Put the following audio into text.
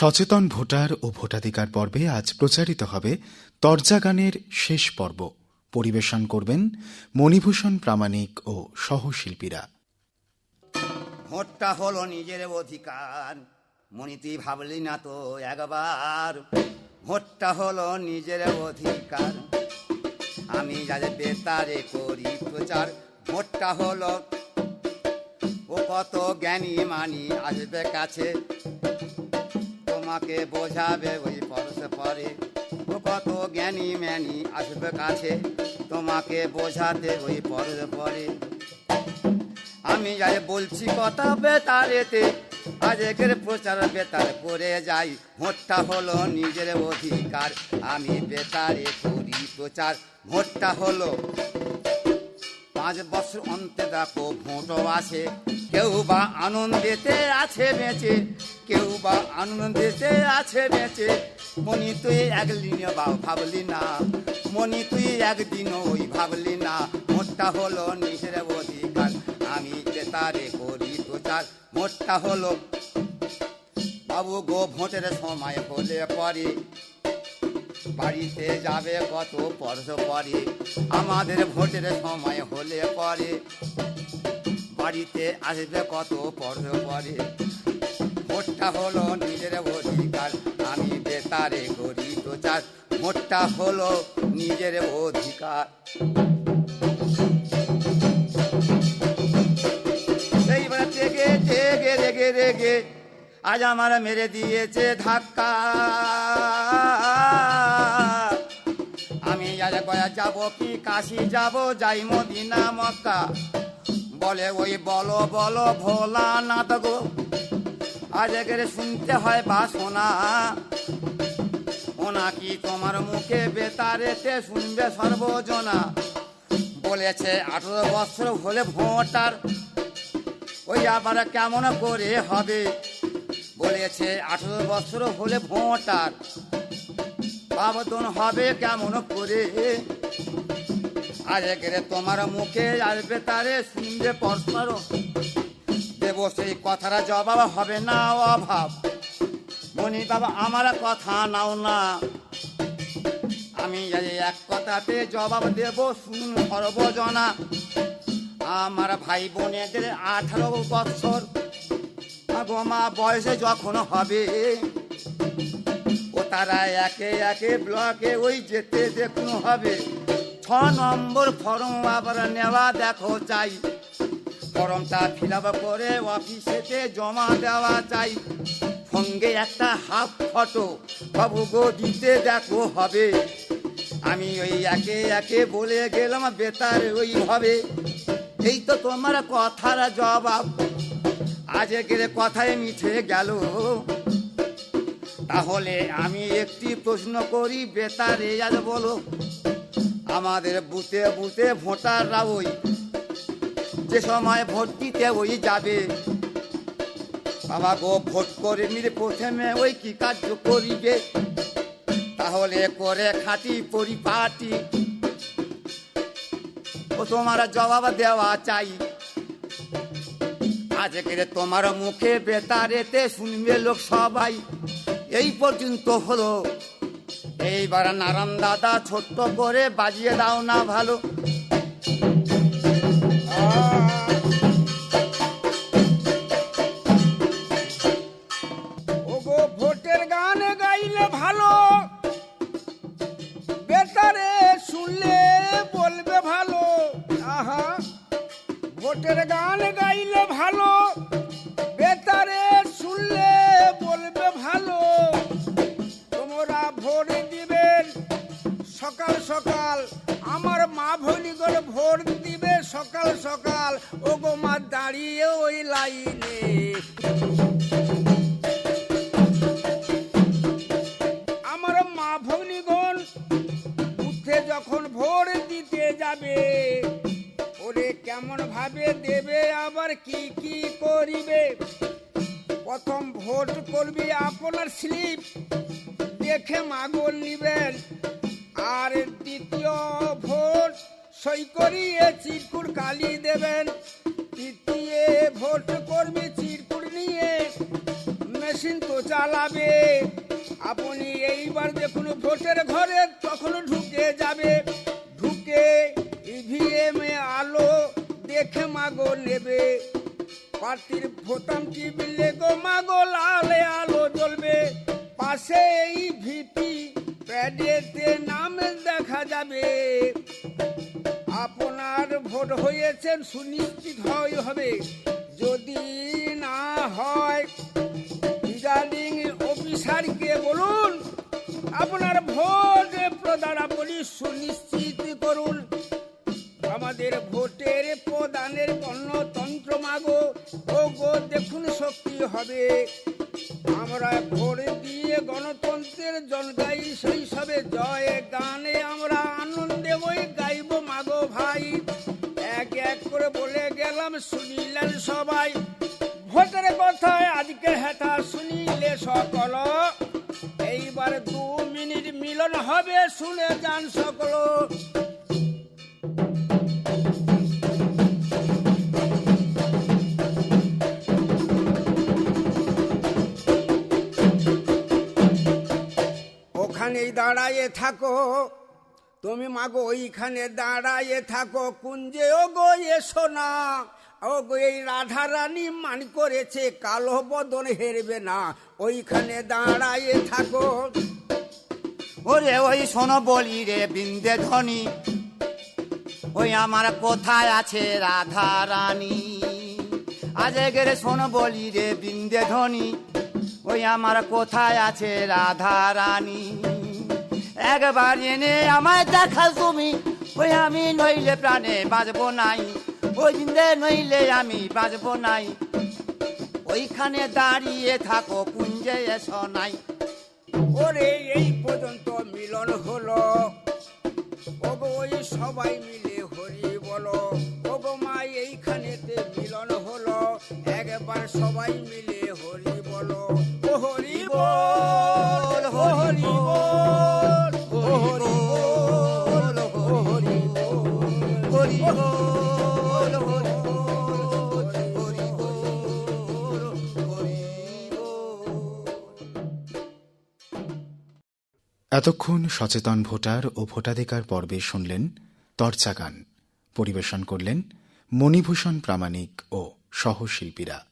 সচেতন ভোটার ও ভোটাধিকার পর্বে আজ প্রচারিত হবে তরজা গানের শেষ পর্ব। পরিবেশন করবেন মণিভূষণ প্রামাণিক ও সহশিল্পীরা। ভোটটা হলো নিজের অধিকার মনি তুই ভাবলি না তো একবার। ভোটটা হলো নিজের অধিকার, আমি যাদের বেতারে করি প্রচার। ভোটটা হলো, ও কত জ্ঞানী মানি আসবে কাছে। তোমাকে বোঝাবে ওই পরশে পরে। ও কত জ্ঞানী ম্যানি আসবে কাছে, তোমাকে বোঝাতে ওই পরশে পরে। আমি যাই বলছি কথা বেতারেতে, আজকের প্রচার বেতার করে যাই। ভোটটা হলো নিজের অধিকার, আমি বেতারে করি প্রচার। ভোটটা হলো পাঁচ বছর অন্তে দেখো ভোটও আছে কেউ বা আনন্দেতে আছে বেঁচে। কেউ বা আনন্দেতে আছে বেঁচে। মনি, তুই একদিন বা ভাবলি না। মনি, তুই একদিন ওই ভাবলি না। মোটটা হলো নিজের অধিকার। আমি বেতারে করি প্রচার। ভোটটা হলো বাবু গো ভোটের সময় হলে পরে। বাড়িতে যাবে কত পরশ পরে। আমাদের ভোটের সময় হলে পরে। বাড়িতে আসবে কত পরশ পরে। ভোটটা হলো নিজের অধিকার। আমি বেতারে করি প্রচার ভোটটা হলো নিজের অধিকার। রেগে রেগে আজ আমার মেরে দিয়েছে ধাক্কা। আমি আজ গয়া যাব কি কাশি যাব, যাই মদিনা মক্কা। বলে ওই বলো বলো ভোলা না গো। আজ একের শুনতে হয় বা শোনা। ওনা কি তোমার মুখে বেতারেতে শুনবে সর্বজনা? বলেছে, আঠেরো বছর হলে ভোটার, ওই আবার কেমন করে হবে? বলেছে, আঠেরো বছর হলে ভোটার বাবদন হবে কেমন করে? আজকের তোমার মুখে আসবে তারে শুনবে পরস্পর দেব সেই কথাটা জবাব হবে না, অভাব। মনি বাবা, আমার কথা নাও না। আমি এক কথাতে জবাব দেব শুন সর্বজনা। আমার ভাই বোনেদের আঠারো বছর গোমা বয়সে যখন হবে, ও তারা একে একে ব্লকে ওই যেতে দেখুন হবে। ছ নম্বর ফর্ম আবার নেওয়া দেখো চাই ফর্মটা ফিল করে অফিসেতে জমা দেওয়া চাই সঙ্গে একটা হাফ ফটো। বাবু গো, দিতে দেখো হবে। আমি ওই একে একে বলে গেলাম, বেতার ওই হবে। এই তো তোমার কথার জবাব। আজকের কথায় মিঠে গেল। তাহলে আমি একটি প্রশ্ন করি, বেতারে আজ বলো, আমাদের বুথে বুথে ভোটাররা ওই যে সময় ভোট দিতে ওই যাবে। বাবা গো, ভোট করে নিলে প্রথমে ওই কি কার্য করিবে? তাহলে করে খাটি পরিপাটি। ও তোমার জবাব দেওয়া চাই। আজকের তোমার মুখে বেতারেতে শুনবে লোক সবাই। এই পর্যন্ত হলো। এইবার নারায়ণ দাদা ছোট্ট করে বাজিয়ে দাও না ভালো। ভোটের গান গাইলে ভালো, বেতারে শুনলে বলবে ভালো। তোমরা ভোট দিবেন, সকাল সকাল। আমার মা ভনিগর ভোট দিবে সকাল সকাল। ওগো মা, দাঁড়িয়ে ওই লাইনে। আমার মা ভগ্নিগণ বুথে যখন ভোর দিতে যাবে কেমন ভাবে দেবে, আবার কি কি করিবে? প্রথম ভোট করবি আপনার স্লিপ, দেখে মাগল নিবেন। আর দ্বিতীয় ভোট সই করিয়ে চিরকুট কালি দেবেন। তৃতীয় ভোট করবি চিরকুট নিয়ে, মেশিন তো চালাবে। আপনি এইবার দেখুন ভোটের ঘরে তখন ঢুকে যাবে। ঢুকে ইভিএম এ আলো দেখে মাগো নেবে। পার্টির ভোটাম টিভিলে গো মাগো, লালে আলো জ্বলবে। পাশে এই ভিপি প্যাডেতে নাম দেখা যাবে। আপনার ভোট হয়েছেন, সুনিশ্চিত হয় হবে। যদি না হয় রিটার্নিং অফিসারকে বলুন, আপনার ভোট প্রদানাবলী সুনিশ্চিত করুন আমাদের ভোটের প্রদানের গণতন্ত্র মাগো। ও গো দেখুন শক্তি হবে। আমরা ভোট দিয়ে গণতন্ত্রের জন গাই শৈশবে জয় গানে আমরা আনন্দে ওই গাইব মাগো ভাই। এক এক করে বলে গেলাম শুনিলেন সবাই, ভোটের কথায় আজকে হেথা শুনিলে সকল। এইবার দু মিনিট মিলন হবে, শুনে যান সকল। দাঁড়ায়ে থাকো। তুমি মাগো ওইখানে দাঁড়ায়ে থাকো। কুঞ্জে ও গো এসো না। ও গো এই রাধা রানী মান করেছে, কালো বদন হেরবে না। ওইখানে দাঁড়ায়ে থাকো। ওরে ওই শোনো বলি রে বিন্দে ধ্বনি ওই আমার কোথায় আছে রাধা রানী আজ গেরে শোনো বলি রে বিন্দে ধ্বনি ওই আমার কোথায় আছে রাধা রানী একবার এনে আমায় দেখা তুমি ওই আমি নইলে প্রাণে বাঁচবো নাই। ওই বিন্দে নইলে আমি বাঁচবো নাই। ওইখানে দাঁড়িয়ে থাকো কুঞ্জে এসো নাই। ওরে, এই পর্যন্ত মিলন হলো। ওগো, ওই সবাই মিলে হরি বলো। ওগো মা, এইখানেতে মিলন হলো। একবার সবাই মিলে হরি বলো। ও হরি বল হরি বল। এতক্ষণ সচেতন ভোটার ও ভোটাধিকার পর্বে শুনলেন তর্চা গান পরিবেশন করলেন মণিভূষণ প্রামাণিক ও সহশিল্পীরা।